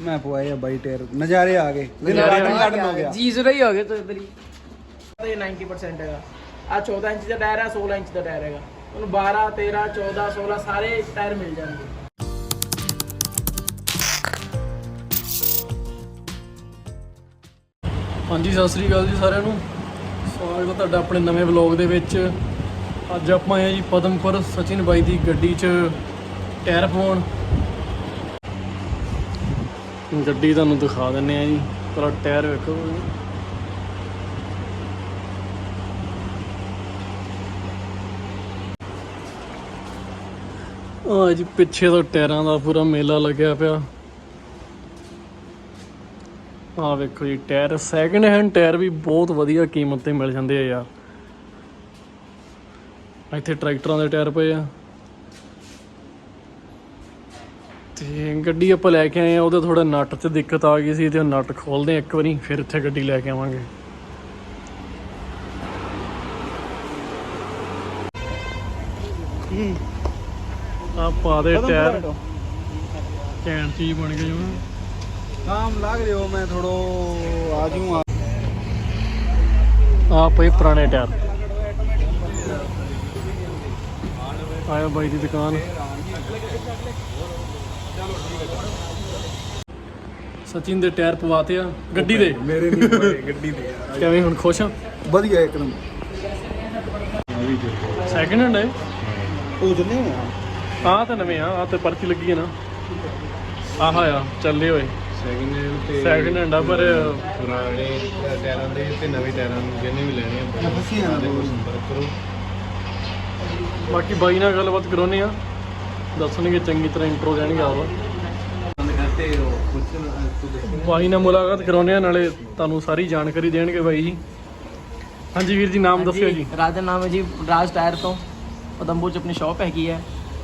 ਮੈਂ ਪਵਾਏ ਆ ਬਾਈ ਟਾਇਰ ਨਜ਼ਾਰੇ ਆ ਗਏ। ਦਿਨ ਹੋ ਗਿਆ। ਜੀ ਜ਼ਰਾ ਹੀ ਹੋ ਗਏ ਤੋ ਇਧਰ ਹੀ ਇਹ 90% ਹੈਗਾ। ਆ 14 ਇੰਚ ਦਾ ਟਾਇਰ ਹੈ 16 ਇੰਚ ਦਾ ਟਾਇਰ ਹੈਗਾ। ਤੁਹਾਨੂੰ 12 13 14 16 ਸਾਰੇ ਟਾਇਰ ਮਿਲ ਜਾਣਗੇ। ਹਾਂਜੀ ਸਤਿ ਸ੍ਰੀ ਅਕਾਲ ਜੀ ਸਾਰਿਆਂ ਨੂੰ। ਸਵਾਗਤ ਹੈ ਤੁਹਾਡਾ ਆਪਣੇ ਨਵੇਂ ਵਲੌਗ ਦੇ ਵਿੱਚ। ਅੱਜ ਆਪਾਂ ਆਏ ਹਾਂ ਜੀ ਪਦਮਪੁਰ ਸਚਿਨ ਬਾਈ ਦੀ ਗੱਡੀ 'ਚ ਟਾਇਰ ਪਵਾਉਣ। ਗੱਡੀ ਤੁਹਾਨੂੰ ਦਿਖਾ ਦਿੰਨੇ ਆ ਜੀ। ਪਰ ਟਾਇਰ ਵੇਖੋ ਆ ਜੀ, ਪਿੱਛੇ ਤੋਂ ਟਾਇਰਾਂ ਦਾ ਪੂਰਾ ਮੇਲਾ ਲੱਗਿਆ ਪਿਆ। ਆ ਵੇਖੋ ਜੀ, ਟਾਇਰ ਸੈਕਿੰਡ ਹੈਂਡ ਟਾਇਰ ਵੀ ਬਹੁਤ ਵਧੀਆ ਕੀਮਤ ਤੇ ਮਿਲ ਜਾਂਦੇ ਆ ਯਾਰ। ਇੱਥੇ ਟਰੈਕਟਰਾਂ ਦੇ ਟਾਇਰ ਪਏ ਆ। ਤੇ ਗੱਡੀ ਆਪਾਂ ਲੈ ਕੇ ਆਏ ਆ ਉਹਦਾ ਥੋੜਾ ਨਟ 'ਚ ਦਿੱਕਤ ਆ ਗਈ ਸੀ ਤੇ ਉਹ ਨਟ ਖੋਲਦੇ ਆ ਇੱਕ ਵਾਰੀ ਫਿਰ ਇੱਥੇ ਗੱਡੀ ਲੈ ਕੇ ਆਵਾਂਗੇ। ਆ ਪਾ ਦੇ ਟਾਇਰ ਕੈਂਟ ਚੀਜ਼ ਬਣ ਗਈ ਹੁਣ। ਕਾਮ ਲੱਗ ਰਿਹਾ ਮੈਂ ਥੋੜੋ ਆ ਜੂ ਆ। ਆ ਪਈ ਪੁਰਾਣੇ ਟਾਇਰ। ਆਇਆ ਬਾਈ ਦੀ ਦੁਕਾਨ। ਸਚਿਨ ਦੇ ਟਾਇਰ ਪਵਾਤੇ ਆ ਗੱਡੀ ਦੇ। ਮੇਰੇ ਨਹੀਂ ਪਏ ਗੱਡੀ ਦੇ। ਯਾਰ ਕਿਵੇਂ ਹੁਣ ਖੁਸ਼ ਆ? ਵਧੀਆ ਇੱਕ ਸੈਕਿੰਡ ਹੈਂਡ ਹੈ? ਉਹ ਜਨੇ ਆ? ਤਾਂ ਨਵੇਂ ਆ ਆ ਤੇ ਪਰਚੀ ਲੱਗੀ ਹੈ ਨਾ। ਆਹ ਆ ਚੱਲੇ ਹੋਏ। ਸੈਕਿੰਡ ਹੈਂਡ ਆ ਪਰ ਪੁਰਾਣੇ ਟਾਇਰਾਂ ਦੇ ਤੇ ਨਵੇਂ ਟਾਇਰਾਂ ਦੇ ਜਿਹਨੇ ਵੀ ਲੈਣੇ ਆ ਫਸੀ ਆ। ਦੇ ਬਾਕੀ ਬਾਈ ਨਾਲ ਗੱਲਬਾਤ ਕਰਾਉਨੇ ਆ। ਦੱਸਣਗੇ ਚੰਗੀ ਤਰ੍ਹਾਂ ਇੰਟਰੋ ਦੇਣਗੇ ਆਵਾ ਬਾਈ ਨਾਲ ਮੁਲਾਕਾਤ ਕਰਾਉਨੇ ਆ ਨਾਲੇ ਤੁਹਾਨੂੰ ਸਾਰੀ ਜਾਣਕਾਰੀ ਦੇਣਗੇ ਬਾਈ ਜੀ। ਹਾਂਜੀ ਵੀਰ ਜੀ, ਨਾਮ ਦੱਸਿਓ ਜੀ। ਰਾਜ ਦਾ ਨਾਮ ਹੈ ਜੀ, ਰਾਜ ਟਾਇਰ ਤੋਂ। ਉਦੰਪੁਰ ਚ ਆਪਣੀ ਸ਼ਾਪ ਹੈਗੀ ਹੈ।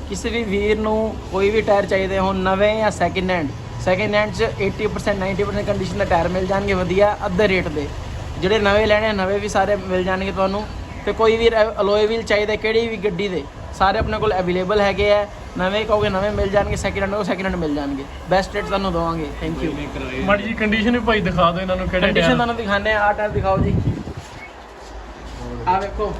ਕਿਸੇ ਵੀ ਵੀਰ ਨੂੰ ਕੋਈ ਵੀ ਟਾਇਰ ਚਾਹੀਦੇ ਹੋਣ, ਨਵੇਂ ਜਾਂ ਸੈਕਿੰਡ ਹੈਂਡ ਸੈਕਿੰਡ ਹੈਂਡ ਚ 80% 90% ਕੰਡੀਸ਼ਨ ਦੇ ਟਾਇਰ ਮਿਲ ਜਾਣਗੇ ਵਧੀਆ ਅੱਧੇ ਰੇਟ ਦੇ। ਜਿਹੜੇ ਨਵੇਂ ਲੈਣੇ ਆ, ਨਵੇਂ ਵੀ ਸਾਰੇ ਮਿਲ ਜਾਣਗੇ ਤੁਹਾਨੂੰ। ਤੇ ਕੋਈ ਵੀ ਅਲੋਏ ਵੀਲ ਚਾਹੀਦਾ, ਕਿਹੜੀ ਵੀ ਗੱਡੀ ਦੇ, ਸਾਰੇ ਆਪਣੇ ਕੋਲ ਅਵੇਲੇਬਲ ਹੈਗੇ ਆ। ਨਵੇਂ ਕਹੋਗੇ ਨਵੇਂ ਮਿਲ ਜਾਣਗੇ ਸੈਕਿੰਡ ਹੈਂਡ ਉਹ ਸੈਕਿੰਡ ਹੈਂਡ ਮਿਲ ਜਾਣਗੇ। ਬੈਸਟ ਰੇਟ ਤੁਹਾਨੂੰ ਦਵਾਂਗੇ ਥੈਂਕ ਯੂ ਮੜ ਜੀ ਕੰਡੀਸ਼ਨ ਵੀ ਭਾਈ ਦਿਖਾ ਦਿਓ ਇਹਨਾਂ ਨੂੰ ਕਿਹੜੇ ਕੰਡੀਸ਼ਨ ਤੁਹਾਨੂੰ ਦਿਖਾਣੇ ਆ ਟਾਇਰ ਦਿਖਾਓ ਜੀ। ਆ ਵੇਖੋ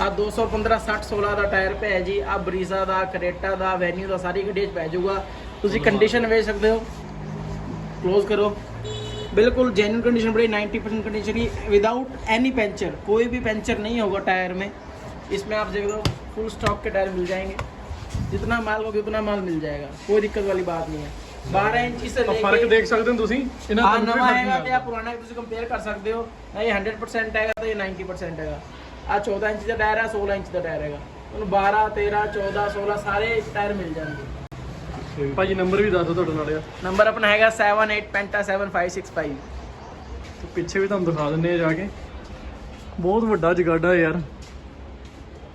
ਆ 215 60 16 ਦਾ ਟਾਇਰ ਪਿਆ ਜੀ ਆ ਬਰੀਜ਼ਾ ਦਾ ਕਰੇਟਾ ਦਾ ਵੈਨਿਊ ਦਾ ਸਾਰੀ ਗੱਡੀ 'ਚ ਪੈ ਜਾਊਗਾ। ਤੁਸੀਂ ਕੰਡੀਸ਼ਨ ਵੇਖ ਸਕਦੇ ਹੋ। ক্লোਜ਼ ਕਰੋ। ਬਿਲਕੁਲ ਜੈਨੂਨ ਕੰਡੀਸ਼ਨ ਬੜੀ 90% कंडीशन ਵਿਦਆਊਟ ਐਨੀ ਪੈਂਚਰ ਕੋਈ ਵੀ ਪੈਂਚਰ ਨਹੀਂ नहीं ਟਾਇਰ टायर में इसमें आप देखो फुल स्टॉक के टायर मिल जाएंगे जितना माल होगा उतना माल मिल जाएगा कोई दिक्कत वाली बात नहीं है 12 इंची से ਤਾਂ ਫਰਕ लेके ਦੇਖ ਸਕਦੇ ਹੋ ਤੁਸੀਂ ਇਹਨਾਂ ਆ ਦੋਨਾਂ ਨਵਾਂ ਵਿੱਚ ਹੈਗਾ ਫਰਕ ਤੇ ਆ ਪੁਰਾਣਾ ਵੀ ਤੁਸੀਂ ਕੰਪੇਅਰ ਕਰ ਸਕਦੇ ਹੋ ਨਾ ਇਹ 100% ਹੈਗਾ ਤੇ ਇਹ 90% ਹੈਗਾ ਆ 14 ਇੰਚ ਦਾ ਟਾਇਰ ਹੈ 16 ਇੰਚ ਦਾ ਟਾਇਰ ਹੈਗਾ ਤੁਹਾਨੂੰ 12 13 14 16 ਸਾਰੇ ਟਾਇਰ ਮਿਲ ਜਾਣਗੇ ਭਾਜੀ ਨੰਬਰ ਵੀ ਦੱਸ ਦਿਓ ਤੁਹਾਡਾ ਨਾਲੇ ਨੰਬਰ ਆਪਣਾ ਹੈਗਾ 78penta7565 ਤੇ ਪਿੱਛੇ ਵੀ ਤੁਹਾਨੂੰ ਦਿਖਾ ਦਿੰਨੇ ਆ ਜਾ ਕੇ ਬਹੁਤ ਵੱਡਾ ਜਗਾਡਾ ਯਾਰ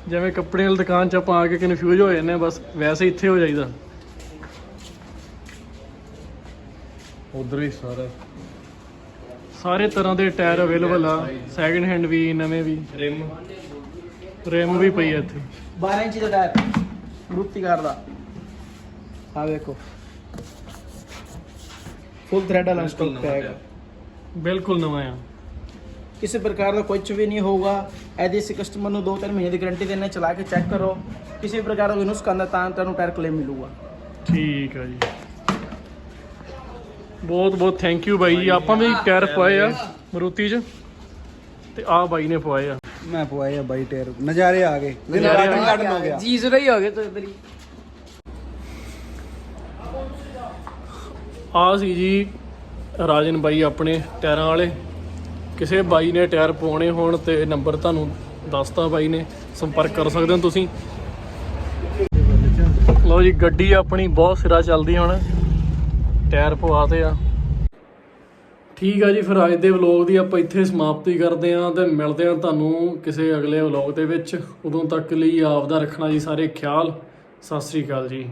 ਜਿਵੇਂ ਕੱਪੜੇ ਵਾਲੀ ਦੁਕਾਨ 'ਚ ਆਪਾਂ ਆ ਕੇ ਕਨਫਿਊਜ਼ ਹੋ ਜਾਂਦੇ ਆ ਬਸ ਵੈਸੇ ਇੱਥੇ ਹੋ ਜਾਈਦਾ। ਉਧਰ ਵੀ ਸਾਰਾ। ਸਾਰੇ ਤਰ੍ਹਾਂ ਦੇ ਟਾਇਰ ਅਵੇਲੇਬਲ ਆ ਸੈਕਿੰਡ ਹੈਂਡ ਵੀ ਨਵੇਂ ਵੀ। ਰਿਮ ਰਿਮ ਵੀ ਪਈ ਆ ਇੱਥੇ। 12 ਇੰਚ ਦਾ ਟਾਇਰ। ਮਰੂਤੀ ਕਾਰ ਦਾ। ਆ ਵੇਖੋ। ਫੁੱਲ ਥ੍ਰੈਡ ਵਾਲਾ ਸਟਾਕ ਬਿਲਕੁਲ ਨਵਾਂ ਆ। ਕਿਸੇ ਪ੍ਰਕਾਰ ਦਾ ਕੁਝ ਵੀ ਨਹੀਂ ਹੋਊਗਾ। ਐਦੇ ਇਸ ਕਸਟਮਰ ਨੂੰ 2-3 ਮਹੀਨੇ ਦੀ ਗਰੰਟੀ ਦੇਣਾ ਚਲਾ ਕੇ ਚੈੱਕ ਕਰੋ। ਕਿਸੇ ਪ੍ਰਕਾਰ ਦਾ ਵਿਨੋਸ ਕਰਨਾ ਤਾਂ ਤੁਹਾਨੂੰ ਟਾਇਰ ਕਲੇਮ ਮਿਲੂਗਾ। ਠੀਕ ਆ ਜੀ। ਬਹੁਤ ਬਹੁਤ ਥੈਂਕ ਯੂ ਬਾਈ ਆਪਾਂ ਵੀ ਟਾਇਰ ਪਵਾਏ ਆ ਮਰੂਤੀ 'ਚ। ਤੇ ਆ ਬਾਈ ਨੇ ਪਵਾਏ ਆ। ਮੈਂ ਪਵਾਏ ਆ ਬਾਈ ਟਾਇਰ। ਨਜ਼ਾਰੇ ਆ ਗਏ। ਜੀ ਜ਼ਰਾ ਹੀ ਹੋ ਗਿਆ ਤੋ ਇਧਰ ਹੀ ਆ ਸੀ ਜੀ ਰਾਜਨ ਬਾਈ ਆਪਣੇ ਟਾਇਰਾਂ ਵਾਲੇ। ਕਿਸੇ ਬਾਈ ਨੇ ਟਾਇਰ ਪਵਾਉਣੇ ਹੋਣ ਤੇ ਨੰਬਰ ਤੁਹਾਨੂੰ ਦੱਸਤਾ ਬਾਈ ਨੇ, ਸੰਪਰਕ ਕਰ ਸਕਦੇ ਹੋ ਤੁਸੀਂ। ਲਓ ਜੀ, ਗੱਡੀ ਆਪਣੀ ਬਹੁਤ ਸਿਰਾ ਚੱਲਦੀ ਹੁਣ। ਟਾਇਰ ਪਵਾਤੇ ਆ। ਠੀਕ ਆ ਜੀ, ਫਿਰ ਅੱਜ ਦੇ ਵਲੌਗ ਦੀ ਆਪਾਂ ਇੱਥੇ ਸਮਾਪਤੀ ਕਰਦੇ ਆਂ ਤੇ ਮਿਲਦੇ ਆਂ ਤੁਹਾਨੂੰ ਕਿਸੇ ਅਗਲੇ ਵਲੌਗ ਦੇ ਵਿੱਚ। ਉਦੋਂ ਤੱਕ ਲਈ ਆਪ ਦਾ ਰੱਖਣਾ ਜੀ ਸਾਰੇ ਖਿਆਲ। ਸਤਿ ਸ੍ਰੀ ਅਕਾਲ ਜੀ।